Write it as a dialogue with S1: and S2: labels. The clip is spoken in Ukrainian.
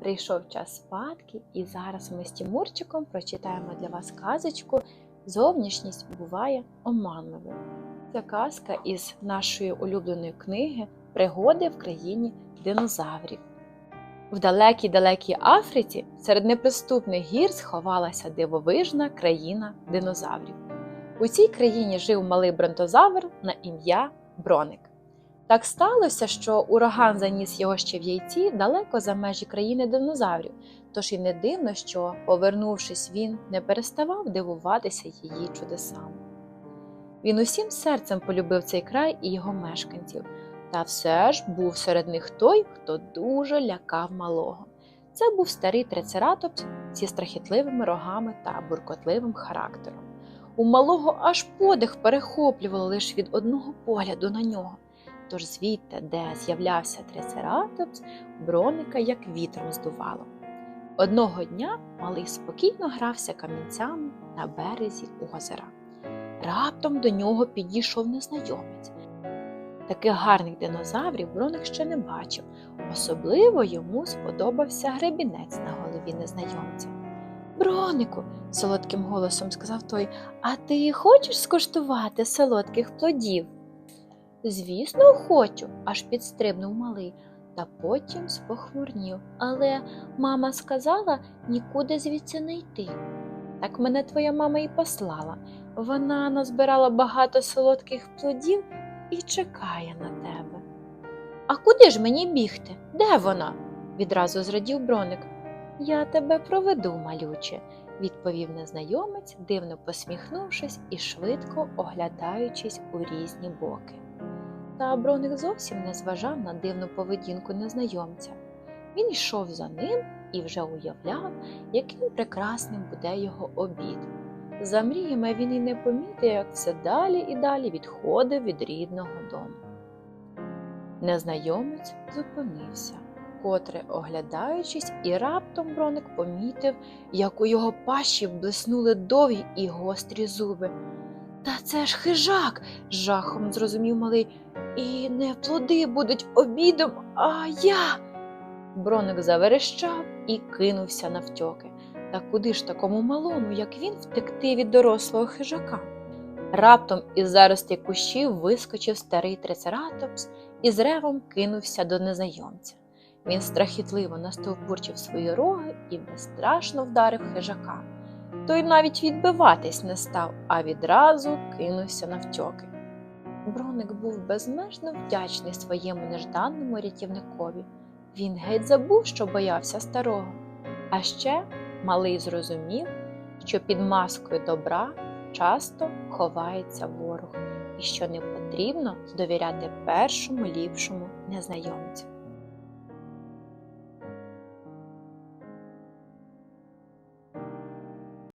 S1: Прийшов час спадки, і зараз ми з Тімурчиком прочитаємо для вас казочку Зовнішність буває оманливою. Це казка із нашої улюбленої книги Пригоди в країні динозаврів. В далекій далекій Африці серед неприступних гір сховалася дивовижна країна динозаврів. У цій країні жив малий бронтозавр на ім'я Броник. Так сталося, що ураган заніс його ще в яйці далеко за межі країни динозаврів, тож і не дивно, що, повернувшись, він не переставав дивуватися її чудесам. Він усім серцем полюбив цей край і його мешканців, та все ж був серед них той, хто дуже лякав малого. Це був старий трицератопс зі страхітливими рогами та буркотливим характером. У малого аж подих перехоплювало лише від одного погляду на нього. Тож звідти, де з'являвся трицератопс, броника як вітром здувало. Одного дня малий спокійно грався камінцями на березі озера. Раптом до нього підійшов незнайомець. Таких гарних динозаврів броник ще не бачив. Особливо йому сподобався гребінець на голові незнайомця. Бронику, солодким голосом сказав той, а ти хочеш скуштувати солодких плодів? Звісно, хочу, аж підстрибнув малий, та потім спохмурнів. Але мама сказала нікуди звідси не йти. Так мене твоя мама і послала. Вона назбирала багато солодких плодів і чекає на тебе. А куди ж мені бігти? Де вона? відразу зрадів броник. Я тебе проведу, малюче, відповів незнайомець, дивно посміхнувшись і швидко оглядаючись у різні боки. Та броник зовсім не зважав на дивну поведінку незнайомця. Він йшов за ним і вже уявляв, яким прекрасним буде його обід. За мріями він і не помітив, як все далі і далі відходив від рідного дому. Незнайомець зупинився, котре оглядаючись, і раптом броник помітив, як у його пащі блиснули довгі і гострі зуби. Та це ж хижак, жахом зрозумів малий, і не плоди будуть обідом, а я. Броник заверещав і кинувся навтьоки. Та куди ж такому малому, як він, втекти від дорослого хижака? Раптом із зарості кущів вискочив старий трицератопс і з ревом кинувся до незнайомця. Він страхітливо настовбурчив свої роги і безстрашно вдарив хижака. Той навіть відбиватись не став, а відразу кинувся навтьоки. Броник був безмежно вдячний своєму нежданному рятівникові. Він геть забув, що боявся старого. А ще малий зрозумів, що під маскою добра часто ховається ворог, і що не потрібно довіряти першому ліпшому незнайомцю.